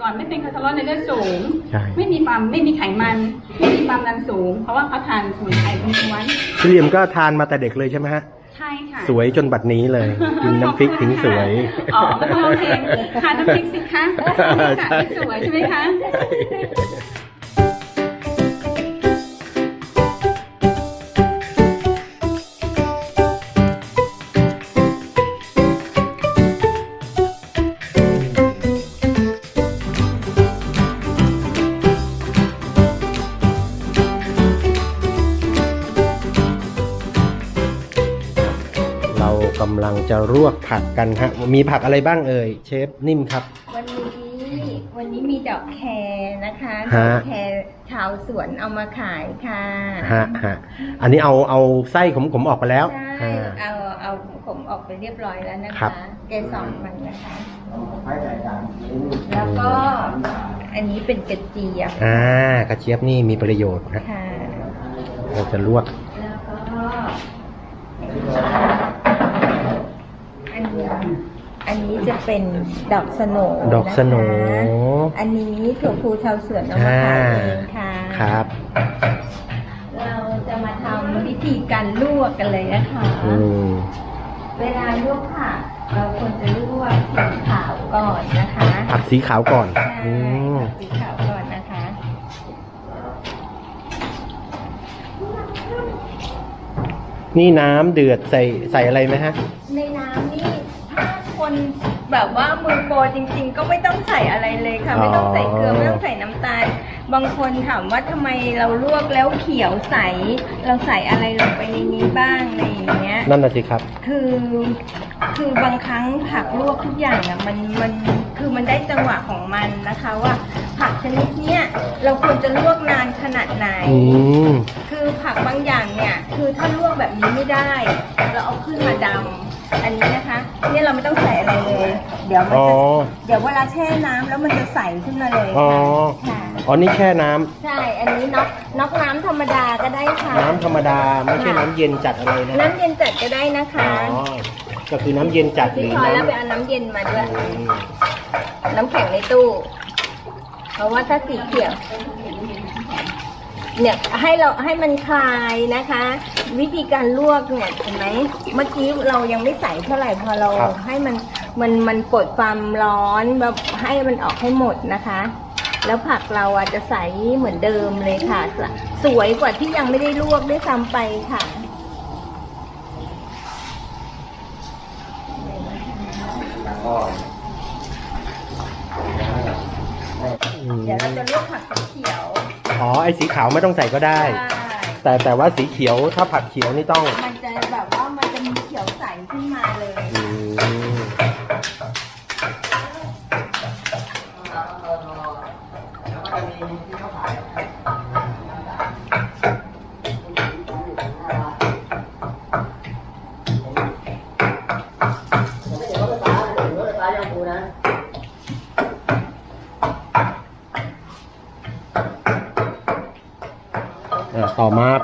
ก่อนไม่เป็นคอเลสเตอรอลในเลือดสูง ใช่ ไม่มีความไม่มีไขมัน ไม่มีความดันสูง เพราะว่าเขาทานสมุนไพรล้วนพี่เหลี่ยมก็ทานมาแต่เด็กเลยใช่ไหมฮะ ๆใช่ค่ะสวยจนบัดนี้เลยกินน้ำพริกถึงสวย อ๋อก็ต้องร้องเพลงทานน้ำพริกสิคะไม่สระไม่สวยใช่ไหมคะ จะรวกผักกันฮะมีผักอะไรบ้างเอ่ยเชฟนิ่มครับ วันนี้วันนี้มีดอกแครนะคะดฮะอกแครชาวสวนเอามาขายค่ะฮะฮะอันนี้เอาเอาไส้ขมๆออกไปแล้วใช่อ่าเอาเอาผมออกไปเรียบร้อยแล้วนะครัคะบเกสรมันนะคะแล้วก็อันนี้เป็นกระเจี๊ยบอ่ากระเจี๊ยบนี่มีประโยชน์นะค่ะเราจะลวกแล้วก็อันนี้อันนี้ จะเป็นดอกสโหนดอกสโหนนะคะอันนี้ถั่วพูชาวสวนเอามาขายเองค่ะครับ เราจะมาทำวิธีการลวกกันเลยนะคะอืมเวลาลวกผักเราควรจะลวกสีขาวก่อนนะคะผักสีขาวก่อนใช่อืมผักสีขาวก่อนนะคะนี่น้ำเดือดใส่ใส่อะไรไหมฮะ ในน้ำนี่ถ้าคน แบบว่ามือโปรจริง ๆ ก็ไม่ต้องใส่อะไรเลยค่ะ ไม่ต้องใส่เกลือไม่ต้องใส่น้ำตาล บางคนถามว่าทำไมเราลวกแล้วเขียวใส เราใส่อะไรลงไปในนี้บ้างอะไรอย่างเงี้ย นั่นน่ะสิครับ คือคือบางครั้งผักลวกทุกอย่างอะมันมันคือมันได้จังหวะของมันนะคะว่า ผักชนิดเนี้ยเราควรจะลวกนานขนาดไหน อืม คือผักบางอย่างเนี่ย คือถ้าลวกแบบนี้ไม่ได้ เราเอาขึ้นมาดำ อันนี้นะคะเนี่ยเราไม่ต้องใส่อะไรเลย เดี๋ยวมันอ๋อ จะเดี๋ยวเวลาแช่น้ำแล้วมันจะใสขึ้นมาเลยอ๋อ ค่ะค่ะอ๋อ นี่แช่น้ำใช่ อันนี้น็อกน็อกน้ำธรรมดาก็ได้ค่ะ น้ำธรรมดาไม่ใช่น้ำเย็นจัดอะไรนะน้ำเย็นจัดก็ได้นะอ๋คะอก็คือน้ำเย็นจัดหพี่รือพอน้แล้วไปเอาน้ำเย็นมาด้วยำอืมน้ำแข็งในตู้ เพราะว่าถ้าสีเขียว เนี่ยให้เราให้มันคลายนะคะ วิธีการลวกเนี่ยเห็นไหมเมื่อกี้เรายังไม่ใส่เท่าไหร่พอเราให้มันมันมันปลดความร้อนแบบให้มันออกให้หมดนะคะ แล้วผักเราอะจะใสเหมือนเดิมเลยค่ะ สวยกว่าที่ยังไม่ได้ลวกด้วยซ้ำไปค่ะ อืม เดี๋ยวเราจะลวกผักสีเขียว อ๋อ ไอ้สีขาวไม่ต้องใส่ก็ได้ใช่แต่แต่ว่าสีเขียวถ้าผักเขียวนี่ต้อง มันจะ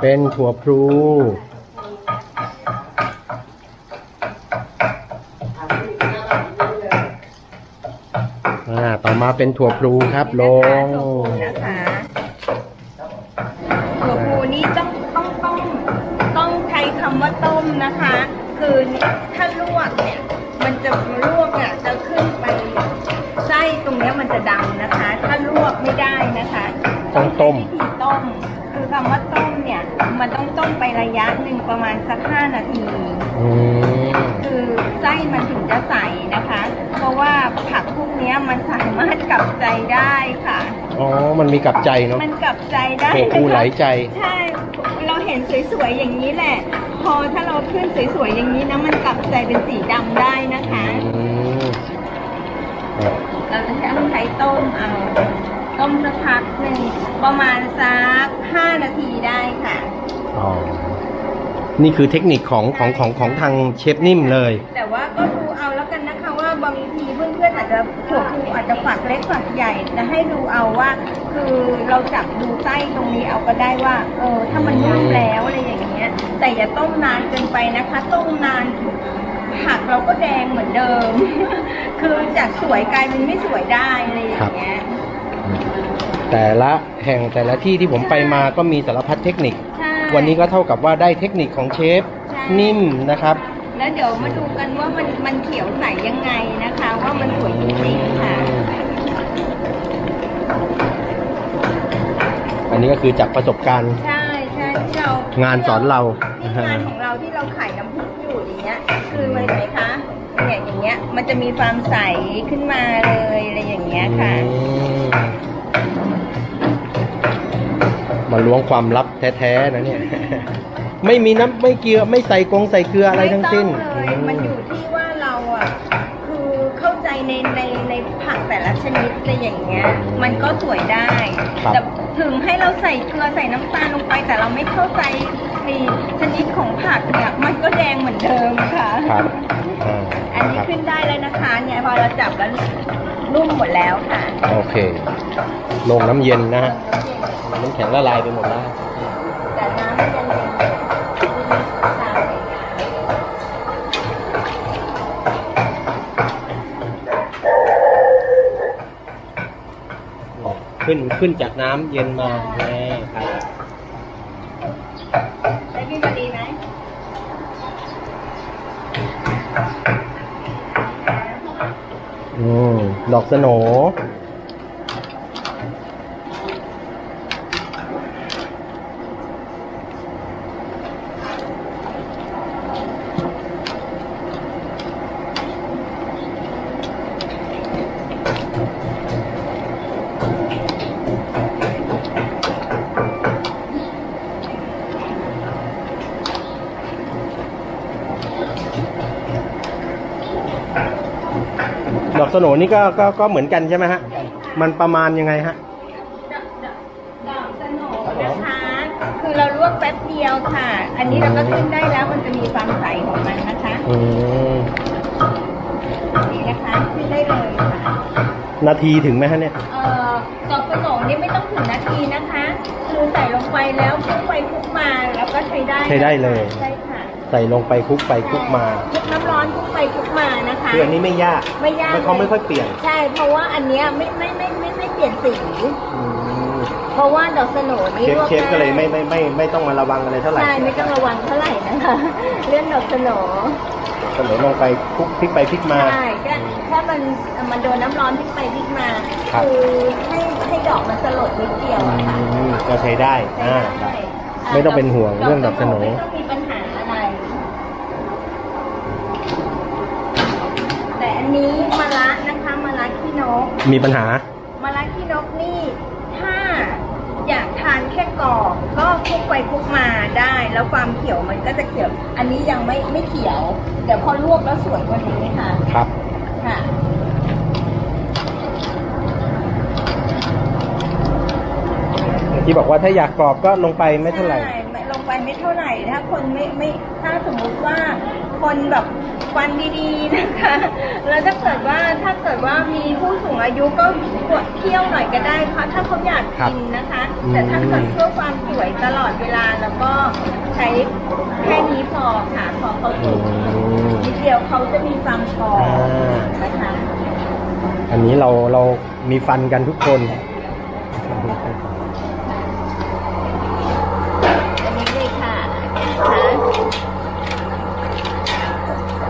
เป็นถั่วพลูอ่าต่อมาเป็นถั่วพลูครับลงถั่วพูนะคะถั่วพูนี่ต้องต้องต้องต้องใช้คำว่าต้มนะคะ คือถ้าลวกเนี่ย มันจะลวกอะจะขึ้นไปไส้ตรงเนี้ยมันจะดำ ต้องต้มไประยะหนึ่งประมาณสักห้านาที อืมคือไส้มันถึงจะใสนะคะ เพราะว่าผักพวกเนี้ยมันสามารถกลับใจได้ค่ะ อ๋อ มันมีกลับใจเนาะมันกลับใจได้ถั่วพลูไหลใจ ใช่ เราเห็นสวยๆอย่างนี้แหละ พอถ้าเราขึ้นสวยๆอย่างนี้นะมันกลับใจเป็นสีดำได้นะคะ อืมอะเราจะใช้ต้องใช้ต้มเอา ต้มสักพักหนึ่งประมาณสักห้านาทีได้ค่ะ อ๋อ นี่คือเทคนิคของของของของทางเชฟนิ่มเลย แต่ว่าก็ดูเอาแล้วกันนะคะว่าบางทีเพื่อนๆอาจจะถั่วพูอาจจะฝักเล็กฝักใหญ่แต่ให้ดูเอาว่า คือเราจับดูไส้ตรงนี้เอาก็ได้ว่า เออถ้ามันนุ่มแล้วอะไรอย่างเงี้ย แต่อย่าต้มนานเกินไปนะคะ ต้มนานผักเราก็แดงเหมือนเดิม คือจากสวยกลายเป็นไม่สวยได้อะไรอย่างเงี้ยแต่ละแห่งแต่ละที่ที่ผมไปมาก็มีสารพัดเทคนิค ใช่ วันนี้ก็เท่ากับว่าได้เทคนิคของเชฟใช่ นิ่มนะครับ แล้วเดี๋ยวมาดูกันว่ามันมันเขียวใสยังไงนะคะ ว่ามันสวยจริงๆค่ะ อันนี้ก็คือจากประสบการณ์ ใช่ใช่ที่เรางานสอนเราที่งานของเราที่เราขายน้ำพริกอยู่อย่างเงี้ย คือมันไหมคะเนี่ยอย่างเงี้ยมันจะมีความใสขึ้นมาเลยอะไรอย่างเงี้ยค่ะ อืม มาล้วงความลับแท้ๆนะเนี่ย ไม่มีน้ำไม่เกลือไม่ใส่กงใส่เกลืออะไรทั้งสิ้น ไม่ต้องเลยมันอยู่ที่ว่าเราอะคือเข้าใจในในในผักแต่ละชนิดอะไรอย่างเงี้ย มันก็สวยได้ครับ แต่ถึงให้เราใส่เกลือใส่น้ำตาลลงไป แต่เราไม่เข้าใจในชนิดของผักเนี่ยมันก็แดงเหมือนเดิมค่ะ ครับอ่าอันนี้ครับ ขึ้นได้แล้วนะคะ เนี่ยพอเราจับแล้ว นุ่มหมดแล้วค่ะ โอเค ลงน้ำเย็นนะฮะน้ำแข็งละลายไปหมดแล้ว แต่น้ำมันยังเย็นอยู่ใช่ขึ้นขึ้นจากน้ำเย็นมาแน่ครับ ได้พี่มาดีไหม อื มดอกสโหน ดอกสโหนนี่ก็ก็ก็เหมือนกันใช่ไหมฮะ มันประมาณยังไงฮะ ดอกสโหนนะคะ คือเราลวกแป๊บเดียวค่ะ อันนี้เราก็ขึ้นได้แล้วมันจะมีความใสของมันนะคะอืมนี่นะคะขึ้นได้เลยค่ะนาทีถึงไหมฮะเนี่ย เอ่อดอกสโหนนี่ไม่ต้องถึงนาทีนะคะ คือใส่ลงไปแล้วคลุกไปคลุกมาแล้วก็ใช้ได้ใช้ได้เลย ใช่ค่ะ ใส่ลงไปคลุกไปคลุกมาคลุ คะคืออันนี้ไม่ยากไม่ยากไม่เขาไม่ค่อยเปลี่ยน ใช่ เพราะว่าอันเนี้ยไม่ไม่ไม่ไม่ไม่เปลี่ยนสี อืมเพราะว่าดอกสโหนนี่เชฟลวกเชฟก็เลยไม่ไม่ไม่ไม่ต้องมาระวังอะไรเท่าไหร่ใช่ไม่ต้องระวังเท่าไหร่นะคะ เรื่องดอกสโหนเสนอลงไปคลุกพลิกไปพลิกมา ใช่ก็ถ้ามันมันโดนน้ำร้อนพลิกไปพลิกมาครับ คือให้ให้ดอกมันสลดนิดเดียวอะค่ะอืมก็ใช้ได้ใช้อ่าได้ไม่ต้องเป็นห่วงเรื่องดอกสโหนไม่ต้องมีปัญหาอะไร แต่อั นนี้มะระนะคะมะระขี้นกมีปัญหามะระขี้นกนี่ ถ้าอยากทานแค่กรอบก็คลุกไปคลุกมาได้ แล้วความเขียวมันก็จะเขียว อันนี้ยังไม่ไม่เขียว เดี๋ยวพอลวกแล้วสวยกว่านี้ค่ะครับ ค่ะ ที่บอกว่าถ้าอยากกรอบก็ลงไปไม่เท่าไหร่ ใช่ไม่ลงไปไม่เท่าไหร่ ถ้าคนไม่ไม่ ถ้าสมมุติว่า คนแบบฟันดีๆนะคะ แล้วถ้าเกิดว่าถ้าเกิดว่ามีผู้สูงอายุก็กดเคี่ยวหน่อยก็ได้เพราะถ้าเขาอยากกินนะคะอืมแต่ถ้าเกิดเพื่อความสวยตลอดเวลาแล้วก็ใช้แค่นี้พอค่ะพอเขาอืสุกมนิดเดียวเขาจะมีความกรอบอ่านะคะ อันนี้เราเรามีฟันกันทุกคนอันนี้เลยค่ะนะคะ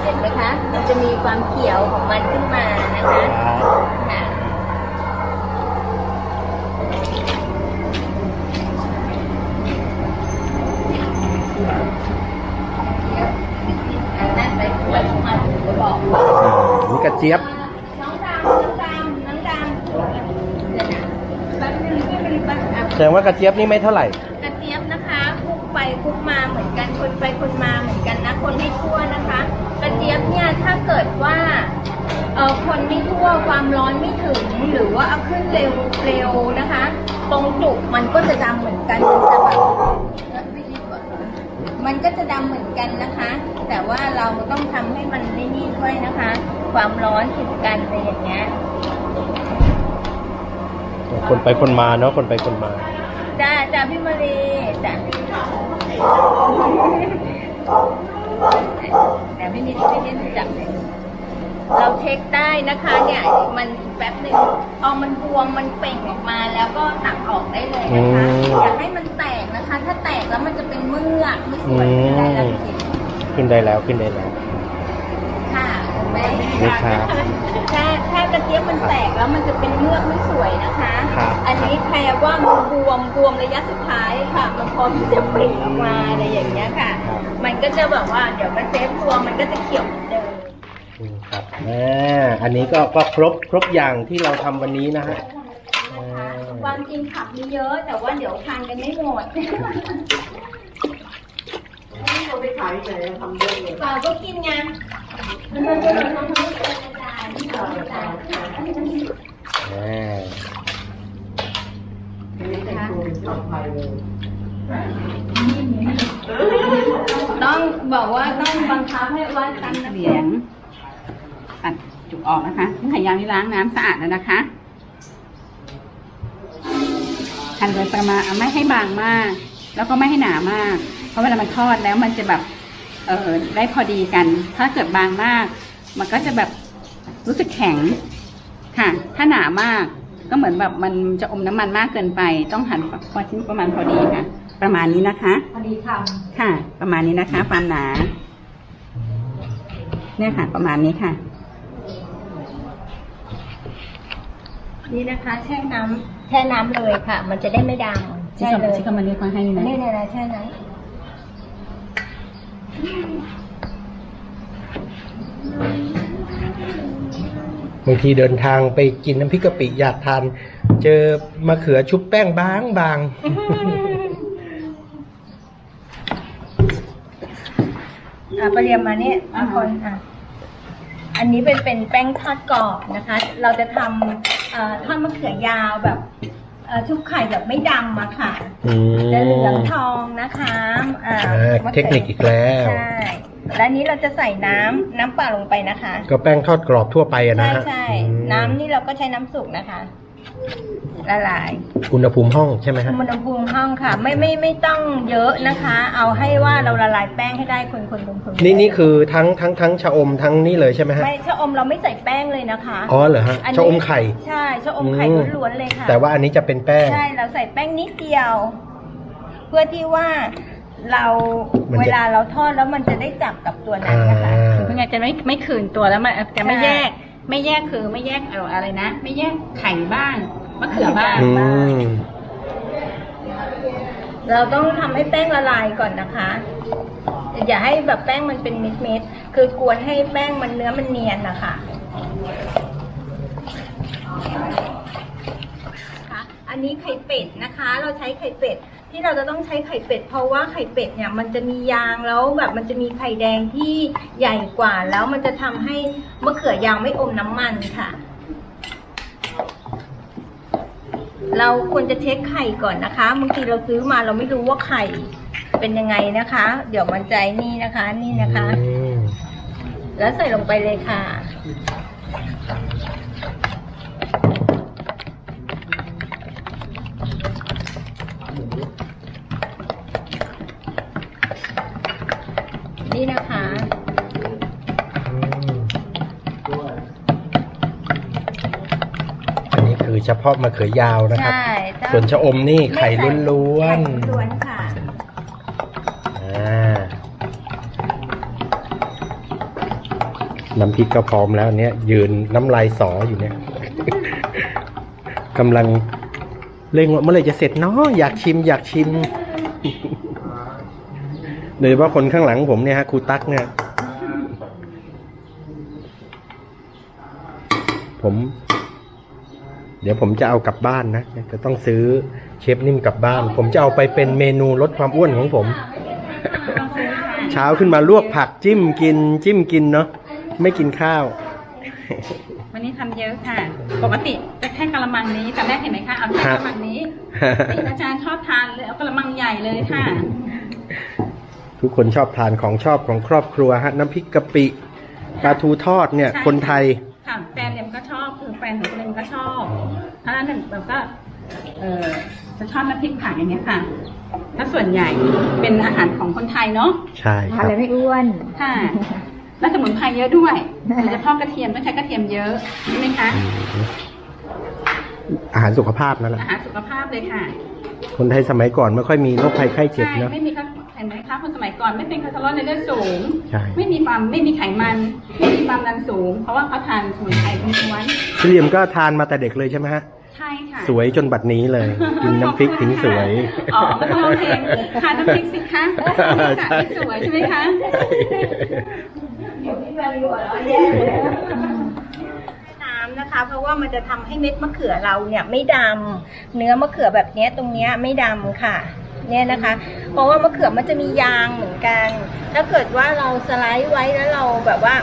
เห็นไหมคะ มันจะมีความเขียวของมันขึ้นมานะคะค่ะนี่กระเจี๊ยบแสดงว่ากระเจี๊ยบนี่ไม่เท่าไหร่ กระเจี๊ยบนะคะคุกไปคุกมาเหมือนกันคนไปคนมาเหมือนกันนะคนให้ทั่วนะคะ กระเจี๊ยบเนี่ยถ้าเกิดว่า ออคนไม่ทั่วความร้อนไม่ถึงหรือว่าเอาขึ้นเร็วเร็วนะคะ ตรงจุกมันก็จะดำเหมือนกันมันจะแบบไม่ดีกว่ามันก็จะดำเหมือนกันนะคะ แต่ว่าเราต้องทำให้มันได้นี่ด้วยนะคะ ความร้อนถึงกันอะไรอย่างเงี้ยคนไปคนมาเนาะคนไปคนมาจ้าจ้าพี่มารีจ้าเดี๋ยวไม่มีที่ไม่ได้จับเลย เราเช็คได้นะคะเนี่ยมันแป๊บหนึ่งพอมันบวมมันเป่งออกมาแล้วก็ตักออกได้เลยนะคะอืม อย่าให้มันแตกนะคะ ถ้าแตกแล้วมันจะเป็นเมือกไม่สวยไม่ได้แล้วจริงขึ้นได้แล้วขึ้นได้แล้วๆค่ะเห็นไหมนี่ครับ ถ้าถ้ากระเจี๊ยบมันแตกแล้วมันจะเป็นเมือกไม่สวยนะคะ ครับ อันนี้แปลว่ามันบวมบวมระยะสุดท้ายค่ะ มันพร้อมที่จะเปล่งออกมาอะไรอย่างเงี้ยค่ะ ครับ มันก็จะแบบว่าเดี๋ยวมันเซฟตัวมันก็จะเขียว ครับอ่าอันนี้ก็ก็ครบครบอย่างที่เราทำวันนี้นะฮะนะคะความจริงผักมีเยอะแต่ว่าเดี๋ยวทานกันไม่หมดเราไปขายไหนทำเยอะเลยเปล่าก็กินไงอ่าต้องบอกว่าต้องบังคับให้วัดกันนะเหลียง ตัดจุกออกนะคะไข่ยางนี่ล้างน้ำสะอาดแล้วนะคะหั่นโดยประมาณไม่ให้บางมาก แล้วก็ไม่ให้หนามาก เพราะเวลามันทอดแล้วมันจะแบบเออได้พอดีกัน ถ้าเกิดบางมาก มันก็จะแบบรู้สึกแข็งค่ะ ถ้าหนามากก็เหมือนแบบมันจะอมน้ำมันมากเกินไป ต้องหั่นพอชิ้นประมาณพอดีค่ะ ประมาณนี้นะคะ พอดีคค่ะ ประมาณนี้นะคะความหนา เนี่ยค่ะ ประมาณนี้ค่ะ นี่นะคะแช่น้ำแช่น้ำเลยค่ะ มันจะได้ไม่ดำที่ใช่เขาเลยที่เขามาเรียกมาให้นะนี่เนี่ยนะแช่น้ำบางทีเดินทางไปกินน้ำพริกกะปิอยากทาน เจอมะเขือชุบแป้งบางบางอะประเรียมมาเนี่ยบางคนอะอันนี้เป็นเป็นแป้งทอดกรอบนะคะ เราจะทำ เอ่อทอดมะเขือยาวแบบเอ่อชุบไข่แบบไม่ดำอะค่ะอืมจะเหลืองทองนะคะอ่าอ่ามะขืเทคนิคอีกแล้ว ใช่และนี้เราจะใส่น้ำน้ำเปล่าลงไปนะคะ ก็แป้งทอดกรอบทั่วไปอะนะใช่ฮะใช่อืมน้ำนี่เราก็ใช้น้ำสุกนะคะ ละลาย อุณหภูมิห้องใช่ไหมฮะ อุณหภูมิห้องค่ะ ไม่ไม่ไม่ต้องเยอะนะคะ เอาให้ว่าเราละลายแป้งให้ได้คนคนคนคนนี่นี่คือทั้งทั้งทั้งชะอมทั้งนี่เลยใช่ไหมฮะ ไม่ชะอมเราไม่ใส่แป้งเลยนะคะอ๋อเหรอฮะนนี้ชะอมไข่ ใช่ชะอมไข่อืม ล้วนๆเลยค่ะแต่ว่าอันนี้จะเป็นแป้ง ใช่เราใส่แป้งนิดเดียว เพื่อที่ว่าเรามันจะเวลาเราทอดแล้วมันจะได้จับกับตัวนั้นนะคะ อ่า คือไงจะไม่ไม่คืนตัวแล้วมันจะไม่ใช่แยก ไม่แยกคือไม่แยกเอาอะไรนะ ไม่แยกไข่บ้างมะเขือบ้าง อืมเราต้องทำให้แป้งละลายก่อนนะคะ อย่าให้แบบแป้งมันเป็นเม็ดๆ คือกวนให้แป้งมันเนื้อมันเนียนนะคะค่ะอันนี้ไข่เป็ดนะคะ เราใช้ไข่เป็ด ที่เราจะต้องใช้ไข่เป็ด เพราะว่าไข่เป็ดเนี่ยมันจะมียางแล้วแบบมันจะมีไข่แดงที่ใหญ่กว่า แล้วมันจะทำให้มะเขือยางไม่อมน้ำมันค่ะ เราควรจะเช็คไข่ก่อนนะคะบางทีเราซื้อมาเราไม่รู้ว่าไข่เป็นยังไงนะคะ เดี๋ยวมันใจนี่นะคะ นี่นะคะอืมแล้วใส่ลงไปเลยค่ะ ฉพาะมะเขือยาวนะครับ ใช่ถ้าส่วนชะอมนี่ไข่ล้วนไข่ล้วนค่ะๆอ่าน้ำพริกก็พร้อมแล้วเนี่ยยืนน้ำลายสออยู่เนี่ยกำลังเร่งว่าเมื่อไหร่จะเสร็จเนาะอยากชิม อยากชิมโดยเฉพาะคนข้างหลังผมเนี่ยฮะครูตั๊กเนี่ยผม เดี๋ยวผมจะเอากลับบ้านนะ จะต้องซื้อเชฟนิ่มกลับบ้าน ผมจะเอาไปเป็นเมนูลดความอ้วนของผมต้องซื้อค่ะเช้าขึ้นมาลวกผักจิ้มกิน จิ้มกินเนาะไม่กินข้าว วันนี้ทำเยอะค่ะ ปกติจะแค่กะละมังนี้แต่แรกเห็นไหมคะเอาแค่กะละมังนี้นี่อาจารย์ชอบทานเลยเอากะละมังใหญ่เลยค่ะ ทุกคนชอบทานของชอบของครอบครัวฮะน้ำพริกกะปิปลาทูทอดเนี่ย ใช่ คนไทย ค่ะแฟนเนี่ยก็ชอบคือ แฟนของตัวเองก็ชอบเพราะฉะนั้นเนี่ยแบบก็ เออจะชอบน้ำพริกผักอย่างเงี้ยค่ะ ถ้าส่วนใหญ่เป็นอาหารของคนไทยเนาะ ใช่ครับไม่อ้วน ค่ะ และสมุนไพรเยอะด้วยโดยเฉพาะกระเทียมต้องใช้กระเทียมเยอะใช่ไหมคะ อาหารสุขภาพนั่นแหละ อาหารสุขภาพเลยค่ะ คนไทยสมัยก่อนไม่ค่อยมีโรคภัยไข้เจ็บใช่ เนอะ ไม่มีค่ะเห็นไหมคะคนสมัยก่อนไม่เป็นคอเลสเตอรอลในเลือดสูง ใช่ ไม่มีความไม่มีไขมัน ไม่มีความดันสูง เพราะว่าเขาทานสมุนไพรล้วนพี่เหลี่ยมก็ทานมาแต่เด็กเลยใช่ไหมฮะ ๆใช่ค่ะสวยจนบัดนี้เลย กินน้ำพริกถึงสวย อ๋อไม่ต้องร้องเพลงทานน้ำพริกสิคะไม่สระไม่สวยใช่ไหมคะ น้ำนะคะ เพราะว่ามันจะทำให้เม็ดมะเขือเราเนี่ยไม่ดำเนื้อมะเขือแบบเนี้ยตรงเนี้ยไม่ดำค่ะ เนี่ยนะคะ เพราะว่ามะเขือมันจะมียางเหมือนกัน ถ้าเกิดว่าเราสไลด์ไว้แล้วเราแบบว่า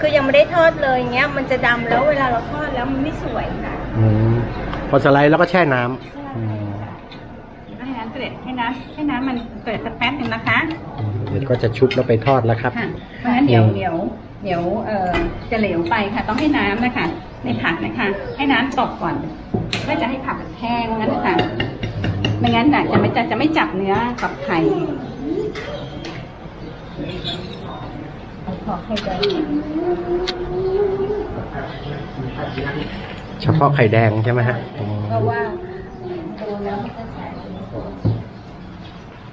คือยังไม่ได้ทอดเลยเงี้ยมันจะดำแล้วเวลาเราทอดแล้วมันไม่สวยค่ะอืมพอสไลด์แล้วก็แช่น้ำอืมให้น้ำเสด็จให้น้ำให้น้ำมันเกิดสักแป๊บหนึ่งนะคะเดี๋ยวก็จะชุบแล้วไปทอดแล้วครับ ค่ะเพราะฉะนั้นเดี๋ยวเดี๋ยวเดี๋ยวเอ่อจะเหลวไปค่ะ ต้องให้น้ำนะคะ ในผักนะคะ ให้น้ำตกก่อนเพื่อจะให้ผักแห้งงั้นนะคะ ไม่งั้นน่ะจะไม่จะจะไม่จับเนื้อกับไข่ขอให้ได้เฉพาะไข่แดงใช่ไหมฮะอืมเพราะว่าดูแล้วมันจะใส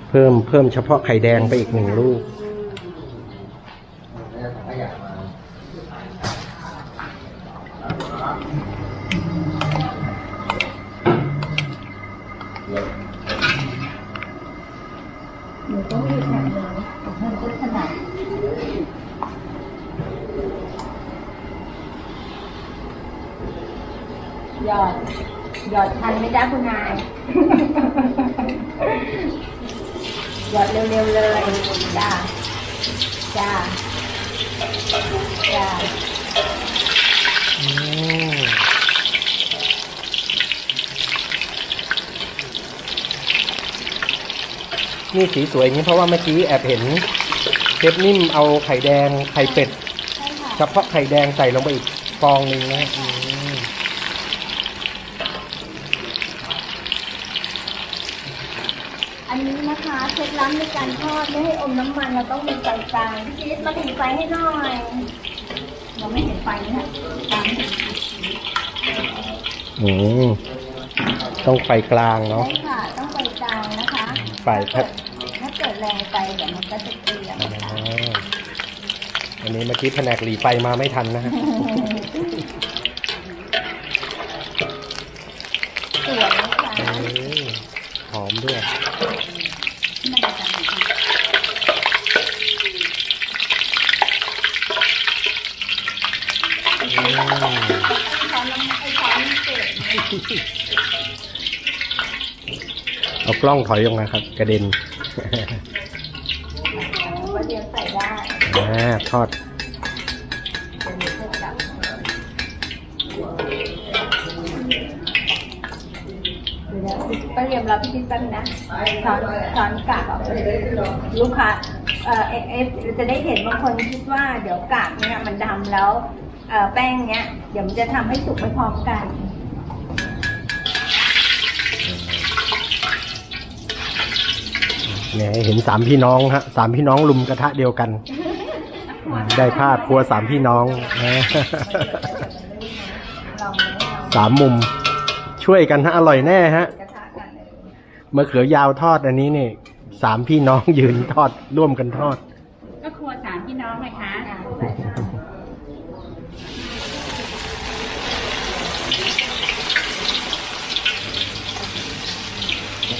เพิ่มเพิ่มเฉพาะไข่แดงไปอีกหนึ่งลูก หนูต้องมีแผ่นหนึ่งมันก็ขนาดหยอด หยอดทันไห ม่ได้คุณนาย หยอดเร็วๆเลยจ้าจ้าจ้าอืมนี่สีสวยอย่างนี้เพราะว่าเมื่อกี้แอบเห็นเชฟนิ่มเอาไข่แดงไข่เป็ดใช่ค่ะเฉพาะไข่แดงใส่ลงไปอีกฟองหนึ่งนะ ล็ดลับในการทอดไม่ให้อมน้ำมันเราต้องมีไฟกลางพี่จี๊ดมาถึงไฟให้หน่อยเราไม่เห็นไฟนะคะตามอืมต้องไฟกลางเนาะใช่ค่ะ ต้องไฟกลางนะคะไฟพัดถ้าเกิดแรงไปเดี๋ยวมันก็จะเกลียมอ๋อค่ะอันนี้เมื่อกี้แผนกหลีไฟมาไม่ทันนะฮะ สวยนะคะเออหอมด้วยที่มันจะจับหน่อยค่ะ อืม ช้อนน้ำไอ้ช้อนเศษ เอากล้องถอยออกมาครับ กระเด็นว่าเดียวใส่ได้อ่าทอดเดี๋ยวหนูจะจับเดี๋ยวป้าเรียมรับพี่จิ๊บแป๊บนึงนะช้อนช้อนกากออกไปลูกค้าเอ่อเอฟจะได้เห็นบางคนคิดว่าเดี๋ยวกากเนี่ยมันดำแล้วแป้งเนี้ยเดี๋ยวมันจะทำให้สุกไม่พร้อมกัน เนี่ยให้เห็นสามพี่น้องฮะสามพี่น้องลุมกระทะเดียวกัน ได้ภาพครัวสามพี่น้องนะสามมุมช่วยกันฮะอร่อยแน่ฮะมะเขือยาวทอดอันนี้นี่สามพี่น้องยืนทอดร่วมกันทอด ก็ครัวสามพี่น้องเลยค่ะ อ่าใส่น้ำ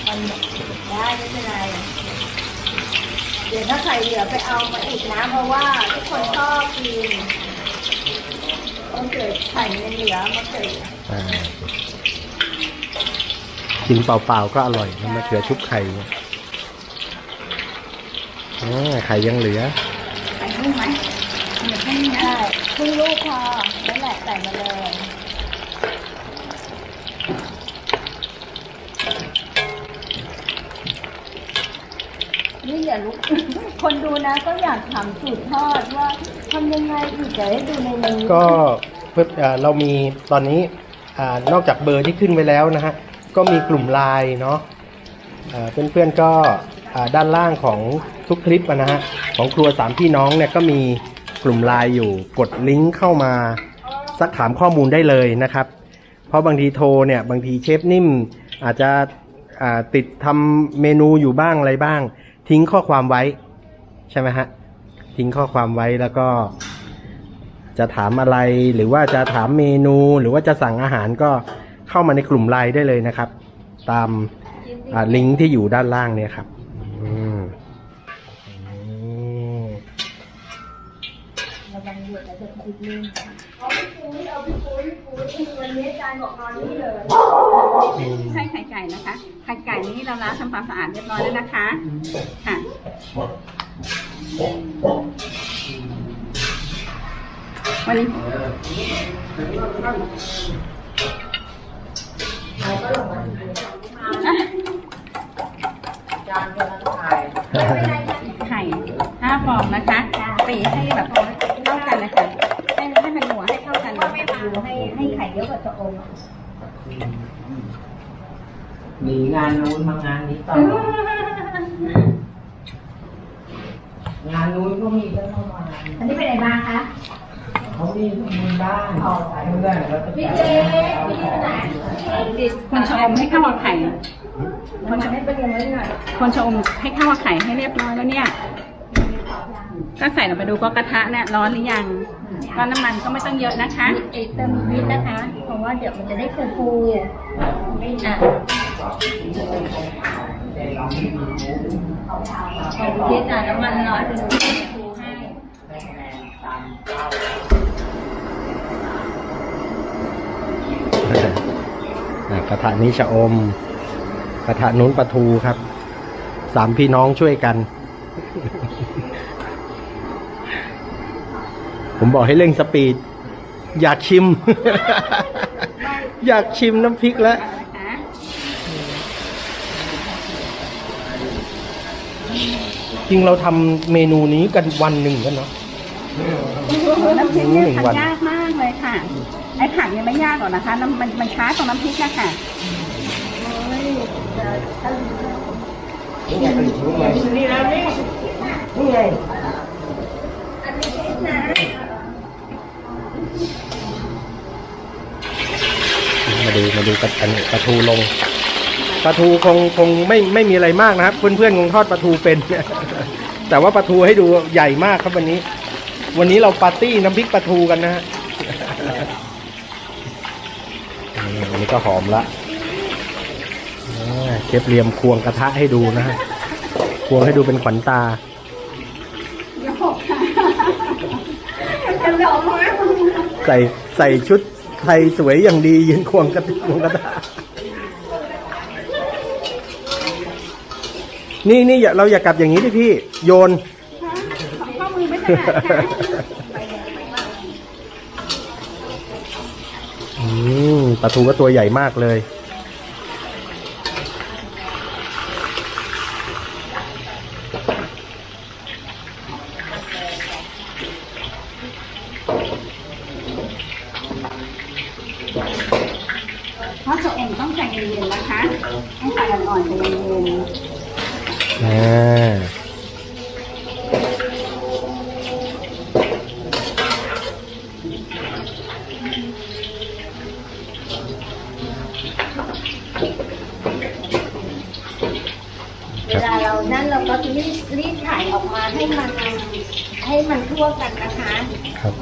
มันได้ไม่เป็นไร เดี๋ยวถ้าใครเหลือไปเอามาอีกนะ เพราะว่าทุกคนชอบกินต้องเกิดไข่มันเหลือมาเกิดอ่ากินเปล่าๆก็อร่อยนะมะเขือชุบไข่เนี่ยอ่าไข่ยังเหลือใส่ลูกไหมเหลือแค่นี้นะได้ครึ่งลูกพอนั่นแหละใส่มาเลย อย่าลุก คนดูนะก็อยากถามสูตรทอดว่าทำยังไงถึงจะได้ดูในนี้ก็เพื่อเอ่อเรามีตอนนี้อานอกจากเบอร์ที่ขึ้นไว้แล้วนะฮะ ก็มีกลุ่มไลน์เนาะอ่าเพื่อนๆก็อ่าด้านล่างของทุกคลิปอะนะฮะ ของครัวสามพี่น้องเนี่ยก็มีกลุ่มไลน์อยู่กดลิงก์เข้ามาสักถามข้อมูลได้เลยนะครับ เพราะบางทีโทรเนี่ยบางทีเชฟนิ่มอาจจะอ่าติดทำเมนูอยู่บ้างอะไรบ้าง ทิ้งข้อความไว้ ใช่ไหมฮะ ทิ้งข้อความไว้แล้วก็ จะถามอะไรหรือว่าจะถามเมนู หรือว่าจะสั่งอาหารก็เข้ามาในกลุ่มไลน์ได้เลยนะครับ ตามอ่าลิงก์ที่อยู่ด้านล่างเนี่ยครับอืมอืมระวังหยุดแล้วจะติดลื่นเอาพี่ปุ้ยเอาพี่ปุ้ยพี่ปุ้ยวันนี้อาจารย์บอกนอนนี่เลยใช่ ไข่ไก่นะคะ ไข่ไก่นี้เราล้างทำความสะอาดเรียบร้อยแล้วนะคะ ค่ะวันนี้ไข่ห้าฟองนะคะตีให้แบบเข้ากันนะคะให้ให้มันหัวให้เข้ากันว่าไม่ดูให้ให้ไข่เยอะกว่าจะอม หนีงานนู้นมางานนี้ต่องานนู้นก็มีเรื่องเข้ามาอันนี้เป็นอะไรบ้างคะเขามีทำบุญบ้านเมื่อเราจะพี่จ่ายเจ๊เอาพี่ของไหนคนชะอมให้เข้ากับไข่คนจะให้เป็นยังไงหน่อยคนชะอมให้เข้ากับไข่ให้เรียบร้อยแล้วเนี่ยก็ใส่ลงไปดูก็กระทะเนี่ยร้อนหรือยังก็น้ำมันก็ไม่ต้องเยอะนะคะเอเติมนิดนะคะ เพราะว่าเดี๋ยวมันจะได้ฟูฟูอะ พี่จ่ายน้ำมันร้อนเป็นฟูให้อ่ากระทะนี้ชะอม กระทะนู้นปลาทูครับ สามพี่น้องช่วยกัน ผมบอกให้เร่งสปีด อยากชิม อยากชิมน้ำพริกแล้ว นะคะ จริงเราทำเมนูนี้กันวันหนึ่งกันเนาะ น้ำพริกเนี่ยหนึ่งวัน ทำยากมากเลยค่ะ ไอ้ผักเนี่ยไม่ยากหรอกนะคะน้ำมันมันช้าตรงน้ำพริกนะคะนี่แล้วนี่นี่ไงมาดูมาดูกระอันนี้ปลาทูลง ปลาทูคงคงไม่ไม่มีอะไรมากนะครับ เพื่อนๆคงทอดปลาทูเป็น แต่ว่าปลาทูให้ดูใหญ่มากครับวันนี้ วันนี้เราปาร์ตี้น้ำพริกปลาทูกันนะฮะนี่อันนี้ก็หอมละอ่าเชฟเรียมควงกระทะให้ดูนะฮะควงให้ดูเป็นขวัญตาใส่ใส่ชุดไทยสวยอย่างดียืนควงกระควงกระทะ นี่นี่อย่าเราอย่ากลับอย่างนี้ดิพี่ โยน ข้อมือไม่ถนัดค่ะอืมปลาทูก็ตัวใหญ่มากเลย เพราะชะอมต้องใจเย็นๆนะคะให้ไฟอ่อนๆใจเย็น อ่าเวลาเรานั่นเราก็รีดรีดไข่ออกมาให้มันให้มันทั่วกันนะคะครับ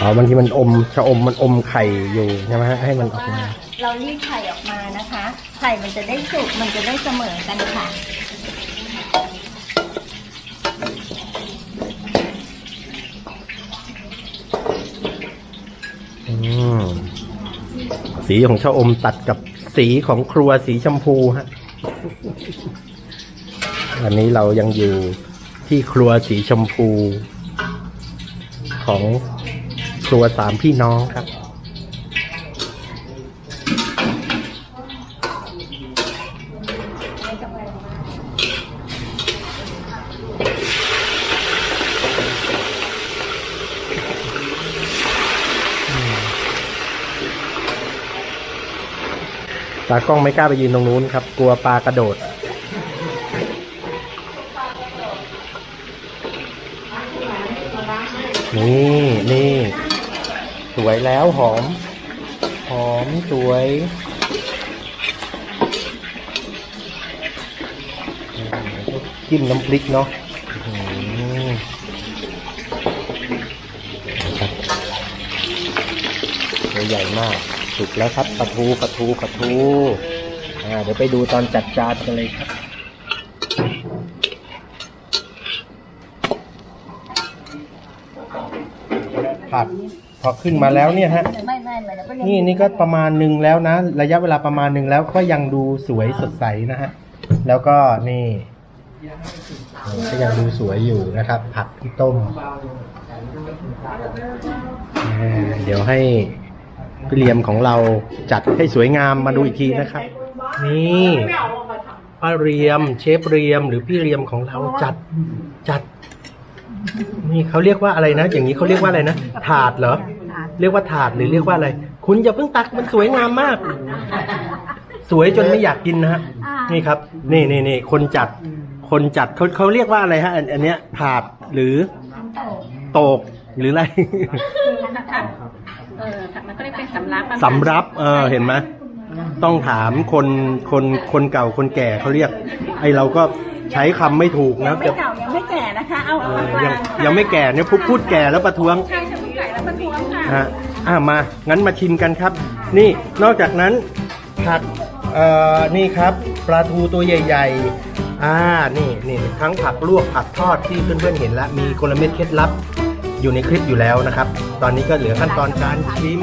อ๋อบางทีมันอมชะอมมันอมไข่อยู่ใช่ไหมฮะให้มันออกว่ามา เรารีดไข่ออกมานะคะไข่มันจะได้สุกมันจะได้เสมอกันค่ะ อืมสีของชะอมตัดกับสีของครัวสีชมพูฮะ วันนี้เรายังอยู่ที่ครัวสีชมพู ของครัวสามพี่น้องครับ ตากล้องไม่กล้าไปยืนตรงนู้นครับ กลัวปลากระโดด นี่นี่สวยแล้วหอม หอมสวยจิ้มน้ำพริกเนาะตัวใหญ่มาก สุกแล้วครับปลาทูปลาทูปลาทูอ่าเดี๋ยวไปดูตอนจัดจานกันเลยครับผัดพอขึ้นมาแล้วเนี่ยฮะไม่ไม่ไม่ก็ยังนี่นี่ก็ประมาณหนึ่งแล้วนะ ระยะเวลาประมาณหนึ่งแล้วก็ยังดูสวยสดใสนะฮะแล้วก็นี่ก็ยังดูสวยอยู่นะครับ ผักที่ต้มอ่าเดี๋ยวให้ พี่เลียมของเราจัดให้สวยงามมาดูอีกทีนะครับ นี่ป้าเรียมเชฟเรียมหรือพี่เรียมของเราจัดจัด นี่เขาเรียกว่าอะไรนะ อย่างนี้เขาเรียกว่าอะไรนะ ถาดเหรอ เรียกว่าถาดหรือเรียกว่าอะไร คุณอย่าเพิ่งตักมันสวยงามมาก สวยจนไม่อยากกินนะฮะนี่ครับ นี่นี่นี่คนจัด คนจัดเขาเขาเรียกว่าอะไรฮะ อันอันเนี้ยถาดหรือโตกหรืออะไรนะคะ เออมันก็เรียกเป็นสำรับอะค่ะสำรับ เออ เห็นไหมต้องถามคนคนคนเก่าคนแก่เขาเรียก ไอเราก็ใช้คำไม่ถูกนะไม่จะเก่ายังไม่แก่นะคะ เอาเอเอาอกลายังงยังไม่แก่เนี่ยพูดพูดแก่แล้วประท้วง ใช่จะผู้ใหญ่แล้วประท้วงค่ะ ฮะอ่ามา งั้นมาชิมกันครับ นี่ นอกจากนั้น ผัก เอ่อ นี่ครับ ปลาทูตัวใหญ่ ๆ อ่า นี่ นี่ ทั้งผักลวก ผักทอดที่เพื่อนๆเห็นแล้ว มีกลเม็ดเคล็ดลับ อยู่ในคลิปอยู่แล้วนะครับ ตอนนี้ก็เหลือขั้นตอนการชิม